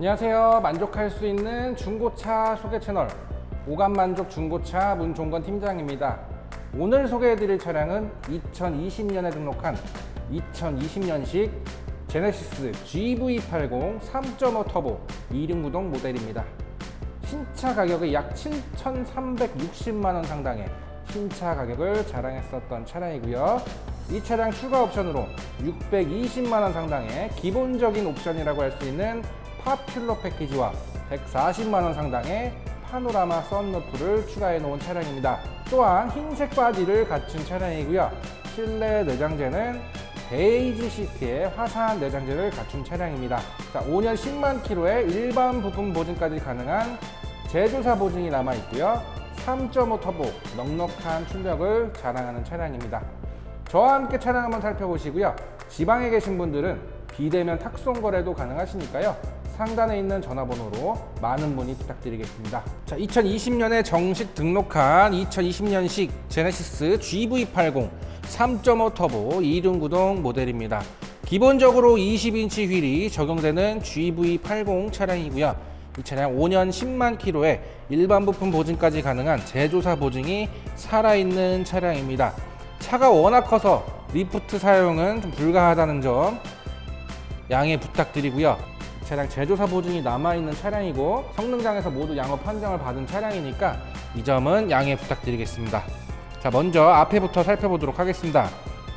안녕하세요. 만족할 수 있는 중고차 소개 채널 오감만족 중고차 문종건 팀장입니다. 오늘 소개해드릴 차량은 2020년에 등록한 2020년식 제네시스 GV80 3.5 터보 2륜 구동 모델입니다. 신차 가격이 약 7,360만 원 상당의 신차 가격을 자랑했었던 차량이고요. 이 차량 추가 옵션으로 620만 원 상당의 기본적인 옵션이라고 할 수 있는 파퓰러 패키지와 140만 원 상당의 파노라마 썬루프를 추가해 놓은 차량입니다. 또한 흰색 바디를 갖춘 차량이고요. 실내 내장재는 베이지 시트에 화사한 내장재를 갖춘 차량입니다. 자, 5년 10만 킬로의 일반 부품 보증까지 가능한 제조사 보증이 남아 있고요. 3.5 터보 넉넉한 출력을 자랑하는 차량입니다. 저와 함께 차량 한번 살펴보시고요. 지방에 계신 분들은 비대면 탁송 거래도 가능하시니까요. 상단에 있는 전화번호로 많은 문의 부탁드리겠습니다. 자, 2020년에 정식 등록한 2020년식 제네시스 GV80 3.5 터보 2륜 구동 모델입니다. 기본적으로 20인치 휠이 적용되는 GV80 차량이고요. 이 차량 5년 10만 킬로에 일반 부품 보증까지 가능한 제조사 보증이 살아있는 차량입니다. 차가 워낙 커서 리프트 사용은 좀 불가하다는 점 양해 부탁드리고요. 차량 제조사 보증이 남아있는 차량이고 성능장에서 모두 양호 판정을 받은 차량이니까 이 점은 양해 부탁드리겠습니다. 자 먼저 앞에부터 살펴보도록 하겠습니다.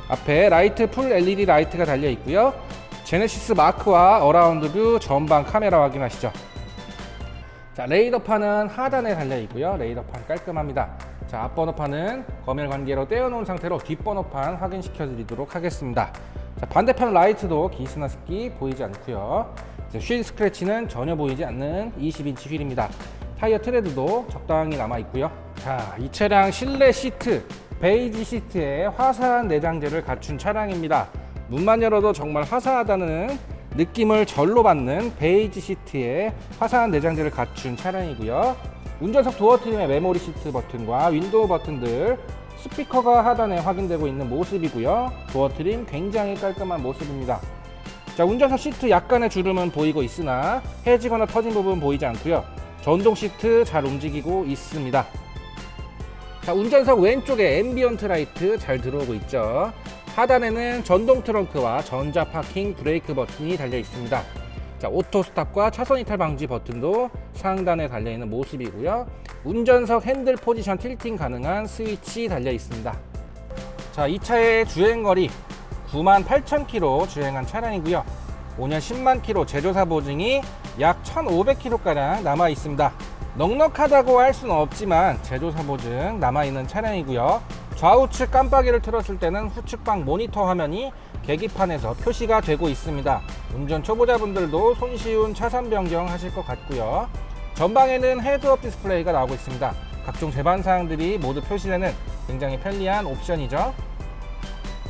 앞에 라이트 풀 LED 라이트가 달려 있고요. 제네시스 마크와 어라운드 뷰 전방 카메라 확인하시죠. 자 레이더판은 하단에 달려 있고요. 레이더판 깔끔합니다. 자 앞번호판은 검열 관계로 떼어놓은 상태로 뒷번호판 확인시켜 드리도록 하겠습니다. 자 반대편 라이트도 기스나 습기 보이지 않고요. 휠 스크래치는 전혀 보이지 않는 20인치 휠입니다. 타이어 트레드도 적당히 남아 있고요. 자, 이 차량 실내 시트 베이지 시트에 화사한 내장재를 갖춘 차량입니다. 문만 열어도 정말 화사하다는 느낌을 절로 받는 베이지 시트에 화사한 내장재를 갖춘 차량이고요. 운전석 도어 트림의 메모리 시트 버튼과 윈도우 버튼들 스피커가 하단에 확인되고 있는 모습이고요. 도어 트림 굉장히 깔끔한 모습입니다. 자, 운전석 시트 약간의 주름은 보이고 있으나 해지거나 터진 부분 보이지 않고요. 전동 시트 잘 움직이고 있습니다. 자, 운전석 왼쪽에 앰비언트 라이트 잘 들어오고 있죠. 하단에는 전동 트렁크와 전자 파킹 브레이크 버튼이 달려 있습니다. 자, 오토 스탑과 차선 이탈 방지 버튼도 상단에 달려 있는 모습이고요. 운전석 핸들 포지션 틸팅 가능한 스위치 달려 있습니다. 자, 이 차의 주행 거리 98,000km 주행한 차량이고요. 5년 10만 킬로 제조사 보증이 약 1,500km가량 남아 있습니다. 넉넉하다고 할 수는 없지만 제조사 보증 남아 있는 차량이고요. 좌우측 깜빡이를 틀었을 때는 후측방 모니터 화면이 계기판에서 표시가 되고 있습니다. 운전 초보자분들도 손쉬운 차선 변경 하실 것 같고요. 전방에는 헤드업 디스플레이가 나오고 있습니다. 각종 제반 사항들이 모두 표시되는 굉장히 편리한 옵션이죠.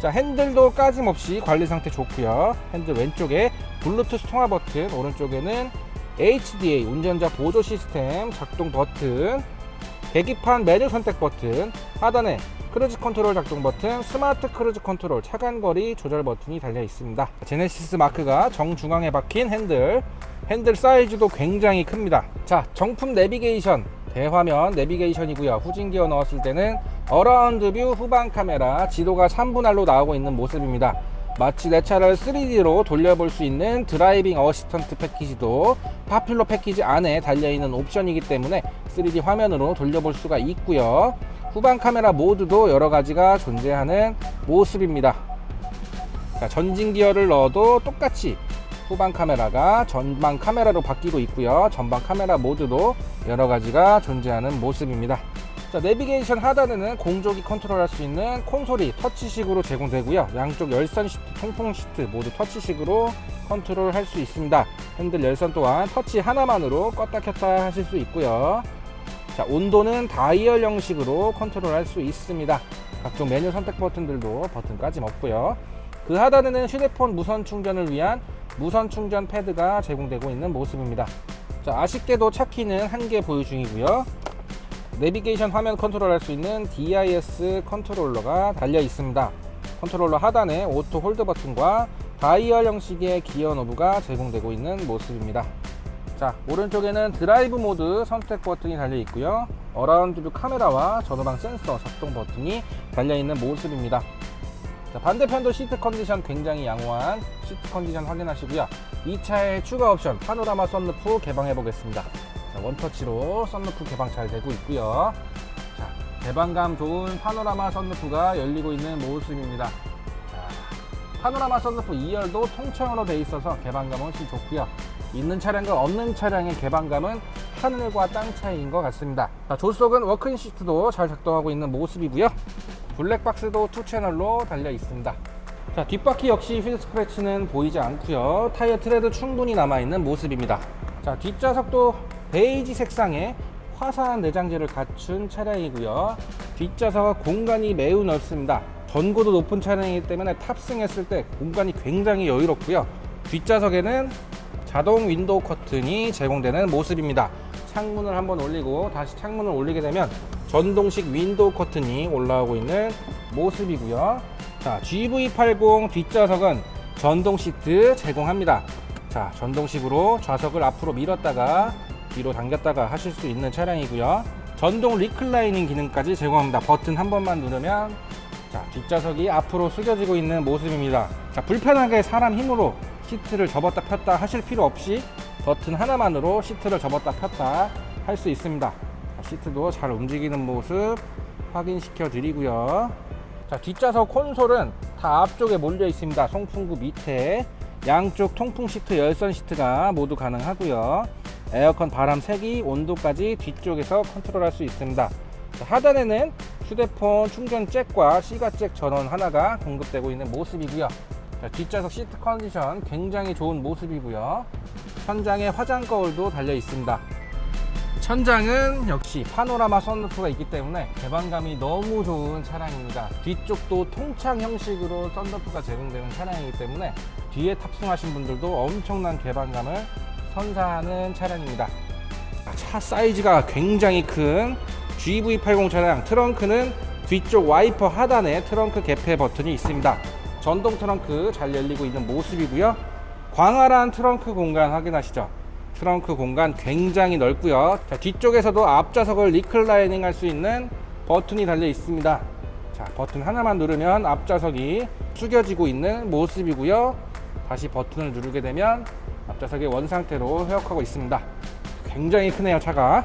자 핸들도 까짐없이 관리 상태 좋고요. 핸들 왼쪽에 블루투스 통화 버튼 오른쪽에는 HDA 운전자 보조 시스템 작동 버튼 계기판 메뉴 선택 버튼 하단에 크루즈 컨트롤 작동 버튼 스마트 크루즈 컨트롤 차간거리 조절 버튼이 달려 있습니다. 제네시스 마크가 정중앙에 박힌 핸들. 핸들 사이즈도 굉장히 큽니다. 자 정품 내비게이션 대화면 내비게이션이고요. 후진 기어 넣었을 때는 어라운드 뷰 후방 카메라 지도가 3분할로 나오고 있는 모습입니다. 마치 내 차를 3D로 돌려볼 수 있는 드라이빙 어시스턴트 패키지도 파퓰러 패키지 안에 달려있는 옵션이기 때문에 3D 화면으로 돌려볼 수가 있고요. 후방 카메라 모드도 여러 가지가 존재하는 모습입니다. 자, 전진 기어를 넣어도 똑같이 후방 카메라가 전방 카메라로 바뀌고 있고요. 전방 카메라 모드도 여러 가지가 존재하는 모습입니다. 자, 내비게이션 하단에는 공조기 컨트롤할 수 있는 콘솔이 터치식으로 제공되고요. 양쪽 열선 시트, 통풍 시트 모두 터치식으로 컨트롤할 수 있습니다. 핸들 열선 또한 터치 하나만으로 껐다 켰다 하실 수 있고요. 자, 온도는 다이얼 형식으로 컨트롤할 수 있습니다. 각종 메뉴 선택 버튼들도 버튼 까짐 없고요. 그 하단에는 휴대폰 무선 충전을 위한 무선 충전 패드가 제공되고 있는 모습입니다. 자, 아쉽게도 차 키는 한 개 보유 중이고요. 내비게이션 화면 컨트롤할 수 있는 DIS 컨트롤러가 달려 있습니다. 컨트롤러 하단에 오토 홀드 버튼과 다이얼 형식의 기어 노브가 제공되고 있는 모습입니다. 자, 오른쪽에는 드라이브 모드 선택 버튼이 달려 있고요. 어라운드 뷰 카메라와 전후방 센서 작동 버튼이 달려 있는 모습입니다. 자, 반대편도 시트 컨디션 굉장히 양호한 시트 컨디션 확인하시고요. 이 차의 추가 옵션 파노라마 썬루프 개방해 보겠습니다. 자, 원터치로 썬루프 개방 잘 되고 있고요. 자, 개방감 좋은 파노라마 썬루프가 열리고 있는 모습입니다. 자, 파노라마 썬루프 2열도 통창으로 돼 있어서 개방감은 훨씬 좋고요. 있는 차량과 없는 차량의 개방감은 하늘과 땅 차이인 것 같습니다. 자, 조수석은 워크인 시트도 잘 작동하고 있는 모습이고요. 블랙박스도 투 채널로 달려 있습니다. 자, 뒷바퀴 역시 휠 스크래치는 보이지 않고요. 타이어 트레드 충분히 남아 있는 모습입니다. 자, 뒷좌석도 베이지 색상의 화사한 내장재를 갖춘 차량이고요. 뒷좌석 공간이 매우 넓습니다. 전고도 높은 차량이기 때문에 탑승했을 때 공간이 굉장히 여유롭고요. 뒷좌석에는 자동 윈도우 커튼이 제공되는 모습입니다. 창문을 한번 올리고 다시 창문을 올리게 되면 전동식 윈도우 커튼이 올라오고 있는 모습이고요. 자, GV80 뒷좌석은 전동 시트 제공합니다. 자, 전동식으로 좌석을 앞으로 밀었다가 뒤로 당겼다가 하실 수 있는 차량이고요. 전동 리클라이닝 기능까지 제공합니다. 버튼 한 번만 누르면 자, 뒷좌석이 앞으로 숙여지고 있는 모습입니다. 자, 불편하게 사람 힘으로 시트를 접었다 폈다 하실 필요 없이 버튼 하나만으로 시트를 접었다 폈다 할 수 있습니다. 자, 시트도 잘 움직이는 모습 확인시켜 드리고요. 자, 뒷좌석 콘솔은 다 앞쪽에 몰려 있습니다. 송풍구 밑에 양쪽 통풍 시트, 열선 시트가 모두 가능하고요. 에어컨 바람 세기, 온도까지 뒤쪽에서 컨트롤할 수 있습니다. 자, 하단에는 휴대폰 충전 잭과 시가 잭 전원 하나가 공급되고 있는 모습이고요. 자, 뒷좌석 시트 컨디션 굉장히 좋은 모습이고요. 천장에 화장 거울도 달려 있습니다. 천장은 역시 파노라마 썬루프가 있기 때문에 개방감이 너무 좋은 차량입니다. 뒤쪽도 통창 형식으로 썬루프가 제공되는 차량이기 때문에 뒤에 탑승하신 분들도 엄청난 개방감을 선사하는 차량입니다. 차 사이즈가 굉장히 큰 GV80 차량 트렁크는 뒤쪽 와이퍼 하단에 트렁크 개폐 버튼이 있습니다. 전동 트렁크 잘 열리고 있는 모습이고요. 광활한 트렁크 공간 확인하시죠. 트렁크 공간 굉장히 넓고요. 자, 뒤쪽에서도 앞좌석을 리클라이닝 할 수 있는 버튼이 달려 있습니다. 자, 버튼 하나만 누르면 앞좌석이 숙여지고 있는 모습이고요. 다시 버튼을 누르게 되면 앞좌석이 원상태로 회역하고 있습니다. 굉장히 크네요, 차가.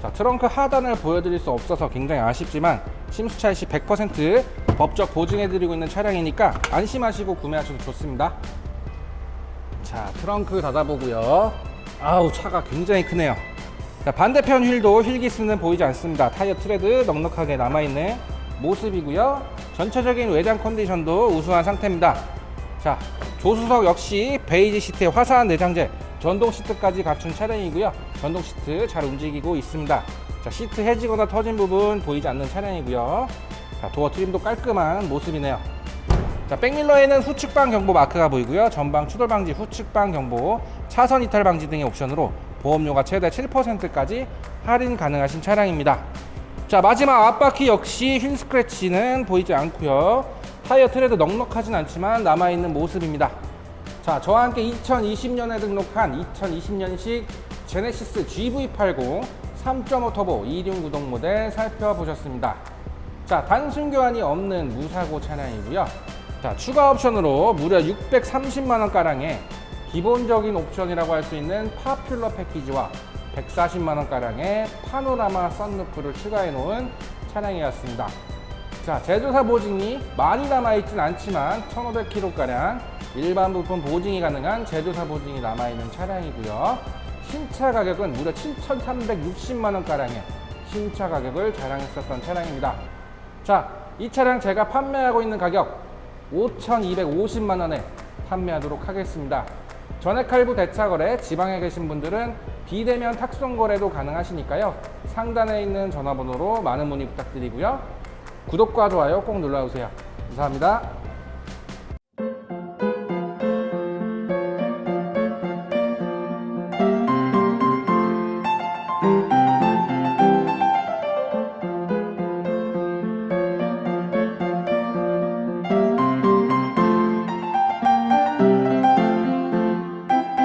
자, 트렁크 하단을 보여드릴 수 없어서 굉장히 아쉽지만 심수차 시100% 법적 보증해드리고 있는 차량이니까 안심하시고 구매하셔도 좋습니다. 자, 트렁크 닫아보고요. 아우, 차가 굉장히 크네요. 자, 반대편 휠도 휠기스는 보이지 않습니다. 타이어 트레드 넉넉하게 남아있는 모습이고요. 전체적인 외장 컨디션도 우수한 상태입니다. 자, 조수석 역시 베이지 시트에 화사한 내장재, 전동 시트까지 갖춘 차량이고요. 전동 시트 잘 움직이고 있습니다. 자, 시트 해지거나 터진 부분 보이지 않는 차량이고요. 자, 도어 트림도 깔끔한 모습이네요. 자, 백밀러에는 후측방 경보 마크가 보이고요. 전방 추돌 방지, 후측방 경보, 차선 이탈 방지 등의 옵션으로 보험료가 최대 7%까지 할인 가능하신 차량입니다. 자, 마지막 앞바퀴 역시 휠 스크래치는 보이지 않고요. 타이어 트레드 넉넉하진 않지만 남아있는 모습입니다. 자, 저와 함께 2020년에 등록한 2020년식 제네시스 GV80 3.5 터보 2륜 구동 모델 살펴보셨습니다. 자, 단순 교환이 없는 무사고 차량이고요. 자, 추가 옵션으로 무려 630만원 가량의 기본적인 옵션이라고 할 수 있는 파퓰러 패키지와 140만원 가량의 파노라마 썬루프를 추가해 놓은 차량이었습니다. 자, 제조사 보증이 많이 남아있진 않지만 1500km 가량 일반 부품 보증이 가능한 제조사 보증이 남아있는 차량이고요. 신차 가격은 무려 7,360만원 가량의 신차 가격을 자랑했었던 차량입니다. 자, 이 차량 제가 판매하고 있는 가격 5,250만 원에 판매하도록 하겠습니다. 전액 할부 대차 거래 지방에 계신 분들은 비대면 탁송 거래도 가능하시니까요. 상단에 있는 전화번호로 많은 문의 부탁드리고요. 구독과 좋아요 꼭 눌러주세요. 감사합니다.